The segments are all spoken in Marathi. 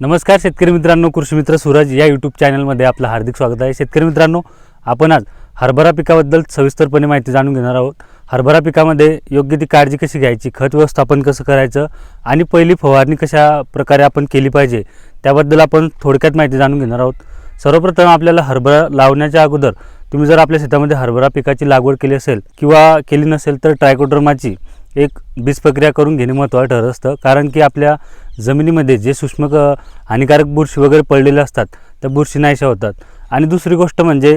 नमस्कार शेतकरी मित्रांनो कृषी मित्र सूरज या यूट्यूब चॅनलमध्ये आपलं हार्दिक स्वागत आहे. शेतकरी मित्रांनो आपण आज हरभरा पिकाबद्दल सविस्तरपणे माहिती जाणून घेणार आहोत. हरभरा पिकामध्ये योग्य ती काळजी कशी घ्यायची खत व्यवस्थापन कसं करायचं आणि पहिली फवारणी कशा प्रकारे आपण केली पाहिजे त्याबद्दल आपण थोडक्यात माहिती जाणून घेणार आहोत. सर्वप्रथम आपल्याला हरभरा लावण्याच्या अगोदर तुम्ही जर आपल्या शेतामध्ये हरभरा पिकाची लागवड केली असेल किंवा केली नसेल तर ट्रायकोड्रमाची एक बीज प्रक्रिया करून घेणे महत्त्वाचं ठरत. असतं कारण की आपल्या जमिनीमध्ये जे सूक्ष्म हानिकारक बुरशी वगैरे पडलेले असतात त्या बुरशी नाहीशा होतात. आणि दुसरी गोष्ट म्हणजे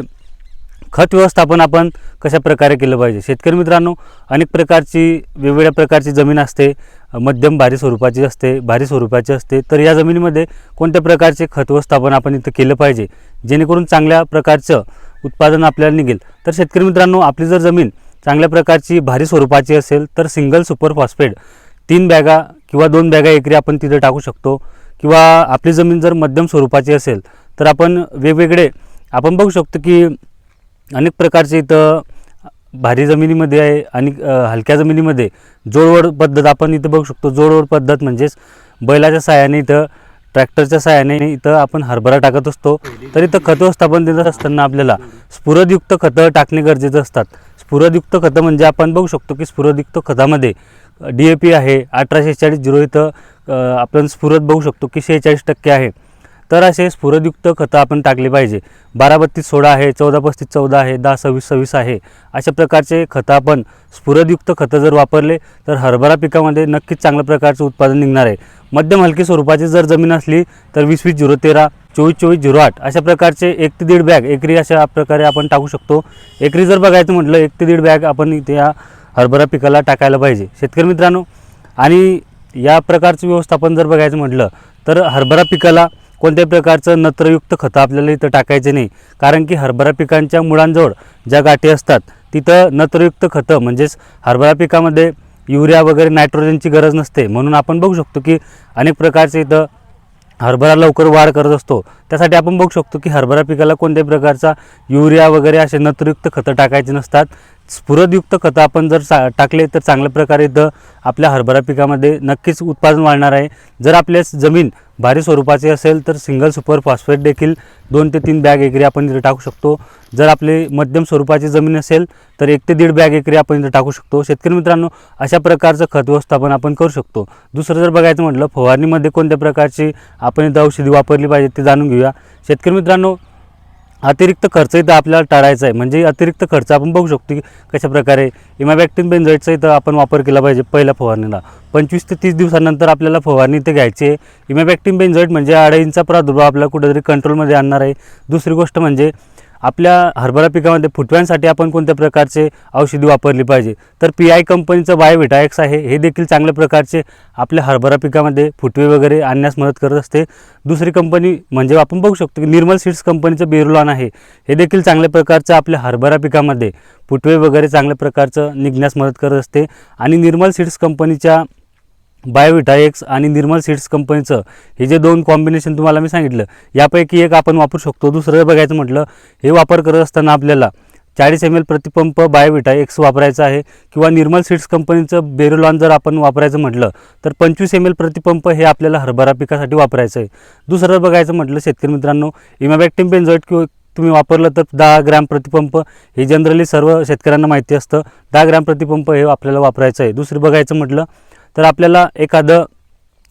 खत व्यवस्थापन आपण कशा प्रकारे केलं पाहिजे? शेतकरी मित्रांनो अनेक प्रकारची वेगवेगळ्या प्रकारची जमीन असते. मध्यम भारी स्वरूपाची असते भारी स्वरूपाची असते. तर या जमिनीमध्ये कोणत्या प्रकारचे खत व्यवस्थापन आपण इथं केलं पाहिजे? जेणेकरून चांगल्या प्रकारचं उत्पादन आपल्याला निघेल. तर शेतकरी मित्रांनो आपली जर जमीन चांगल्या प्रकारची भारी स्वरूपाची असेल तर सिंगल सुपर फॉस्फेट तीन बॅगा किंवा दोन बॅगा एकरी आपण तिथे टाकू शकतो. किंवा आपली जमीन जर मध्यम स्वरूपाची असेल तर आपण वेगवेगळे आपण बघू शकतो की अनेक प्रकारचे इथं भारी जमिनीमध्ये आहे आणि हलक्या जमिनीमध्ये जोडवड पद्धत आपण इथं बघू शकतो. जोडवड पद्धत म्हणजेच बैलाच्या साहाय्याने इथं ट्रॅक्टरच्या साहाय्याने इथं आपण हरभरा टाकत असतो. तर इथं खत व्यवस्थापन देत असताना आपल्याला स्फुरदयुक्त खतं टाकणे गरजेचं असतात. स्फुरदयुक्त खतं म्हणजे आपण बघू शकतो की स्फुरदयुक्त खतामध्ये डी ए पी आहे अठराशे शेहेचाळीस झिरो इथं आपण स्फुरद बघू शकतो की शेहेचाळीस टक्के आहे. तर असे स्फुरदयुक्त खतं आपण टाकले पाहिजे. बारा बत्तीस सोळा आहे चौदा पस्तीस चौदा आहे दहा सव्वीस सव्वीस आहे. अशा प्रकारचे खतं आपण स्फुरदयुक्त खतं जर वापरले तर हरभरा पिकामध्ये नक्कीच चांगल्या प्रकारचं उत्पादन निघणार आहे. मध्यम हलकी स्वरूपाची जर जमीन असली तर वीस वीस झिरो तेरा चोवीस चोवीस झिरो आठ अशा प्रकारचे एक ते दीड बॅग एकरी अशा प्रकारे आपण टाकू शकतो. एकरी जर बघायचं म्हटलं एक ते दीड बॅग आपण इथे या हरभरा पिकाला टाकायला पाहिजे. शेतकरी मित्रांनो आणि या प्रकारचं व्यवस्थापन जर बघायचं म्हटलं तर हरभरा पिकाला कोणत्याही प्रकारचं नत्रयुक्त खतं आपल्याला इथं टाकायचे नाही. कारण की हरभरा पिकांच्या मुळांजवळ ज्या गाठी असतात तिथं नत्रयुक्त खतं म्हणजेच हरभरा पिकामध्ये युरिया वगैरे नायट्रोजनची गरज नसते. म्हणून आपण बघू शकतो की अनेक प्रकारचे इथं हरभरा लवकर वाढ करत असतो. त्यासाठी आपण बघू शकतो की हरभरा पिकाला कोणत्याही प्रकारचा युरिया वगैरे असे नत्रयुक्त खतं टाकायचे नसतात. स्फुरदयुक्त खतं आपण जर सा टाकले तर चांगल्या प्रकारे द आपल्या हरभरा पिकामध्ये नक्कीच उत्पादन वाढणार आहे. जर आपल्या जमीन भारी स्वरूपाची असेल तर सिंगल सुपर फॉस्फेट देखील दोन ते तीन बॅग एकरी आपण इथे टाकू शकतो. जर आपली मध्यम स्वरूपाची जमीन असेल तर एक ते दीड बॅग एकरी आपण इथे टाकू शकतो. शेतकरी मित्रांनो अशा प्रकारचं खत व्यवस्थापन आपण करू शकतो. दुसरं जर बघायचं म्हटलं फवारणीमध्ये कोणत्या प्रकारची आपण इथं औषधी वापरली पाहिजे ते जाणून घेऊया. शेतकरी मित्रांनो अतिरिक्त खर्च इथं आपल्याला टाळायचा आहे. म्हणजे अतिरिक्त खर्च आपण बघू शकतो की कशाप्रकारे इमाबॅक्टिन बेन्झोइडचा इथं आपण वापर केला पाहिजे पहिल्या फवारणीला. पंचवीस ते तीस दिवसानंतर आपल्याला फवारणी इथे घ्यायची आहे. इमाबॅक्टिन बेन्झोइड म्हणजे अडाईंचा प्रादुर्भाव आपल्याला कुठेतरी कंट्रोलमध्ये आणणार आहे. दुसरी गोष्ट म्हणजे आपल्या हरभरा पिकामध्ये फुटव्यांसाठी आपण कोणत्या प्रकारचे औषधी वापरली पाहिजे? तर पी आय कंपनीचं बायोविटाएक्स आहे. हे देखील चांगल्या प्रकारचे आपल्या हरभरा पिकामध्ये फुटवे वगैरे आणण्यास मदत करत असते. दुसरी कंपनी म्हणजे आपण बघू शकतो की निर्मल सीड्स कंपनीचं बेरुलॉन आहे. हे देखील चांगल्या प्रकारचं आपल्या हरभरा पिकामध्ये फुटवे वगैरे चांगल्या प्रकारचं निघण्यास मदत करत असते. आणि निर्मल सीड्स कंपनीच्या बायोविटाएक्स आणि निर्मल सीड्स कंपनीचं हे जे दोन कॉम्बिनेशन तुम्हाला मी सांगितलं यापैकी एक आपण वापरू शकतो. दुसरं बघायचं म्हटलं हे वापर करत असताना आपल्याला चाळीस एम एल प्रतिपंप बायोविटा एक्स वापरायचा आहे किंवा निर्मल सीड्स कंपनीचं बेरोलॉन जर आपण वापरायचं म्हटलं तर पंचवीस एम एल प्रतिपंप हे आपल्याला हरभरा पिकासाठी वापरायचं आहे. दुसरं बघायचं म्हटलं शेतकरी मित्रांनो इमाबॅक्टिम बेन्झोइट किंवा तुम्ही वापरलं तर दहा ग्रॅम प्रतिपंप हे जनरली सर्व शेतकऱ्यांना माहिती असतं दहा ग्रॅम प्रतिपंप हे आपल्याला वापरायचं आहे. दुसरं बघायचं म्हटलं तर आपल्याला एखादं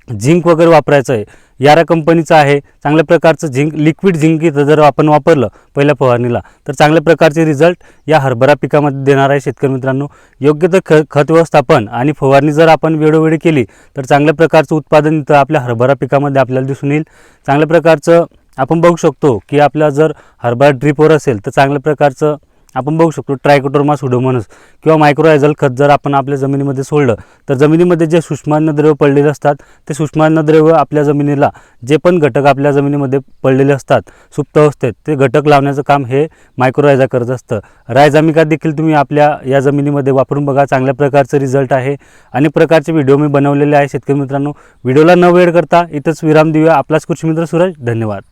झिंक वगैरे वापरायचं आहे. यारा कंपनीचं आहे. चांगल्या प्रकारचं झिंक लिक्विड झिंक इथं जर आपण वापरलं पहिल्या फवारणीला तर चांगल्या प्रकारचे रिझल्ट या हरभरा पिकामध्ये देणार आहे शेतकरी मित्रांनो. योग्य तर ख खत व्यवस्थापन आणि फवारणी जर आपण वेळोवेळी केली तर चांगल्या प्रकारचं उत्पादन इथं आपल्या हरभरा पिकामध्ये आपल्याला दिसून येईल. चांगल्या प्रकारचं आपण बघू शकतो की आपला जर हरभरा ड्रीपवर असेल तर चांगल्या प्रकारचं आपण बघू शकतो ट्रायकोटोरमा सुडोमोनस किंवा मायक्रोआयझल खत जर आपण आपल्या जमिनीमध्ये सोडलं तर जमिनीमध्ये जे सूक्ष्मान्नद्रव्य पडलेले असतात ते सूक्ष्मान्नद्रव्य आपल्या जमिनीला जे पण घटक आपल्या जमिनीमध्ये पडलेले असतात सुप्त अवस्थेत ते घटक लावण्याचं काम हे मायक्रोरायझा करत असतं. रायझामिका देखील तुम्ही आपल्या या जमिनीमध्ये वापरून बघा चांगल्या प्रकारचं रिझल्ट आहे. अनेक प्रकारचे व्हिडिओ मी बनवलेले आहे. शेतकरी मित्रांनो व्हिडिओला न वेळ करता इथंच विराम देऊया. आपलाच कृषी मित्र सूरज धन्यवाद.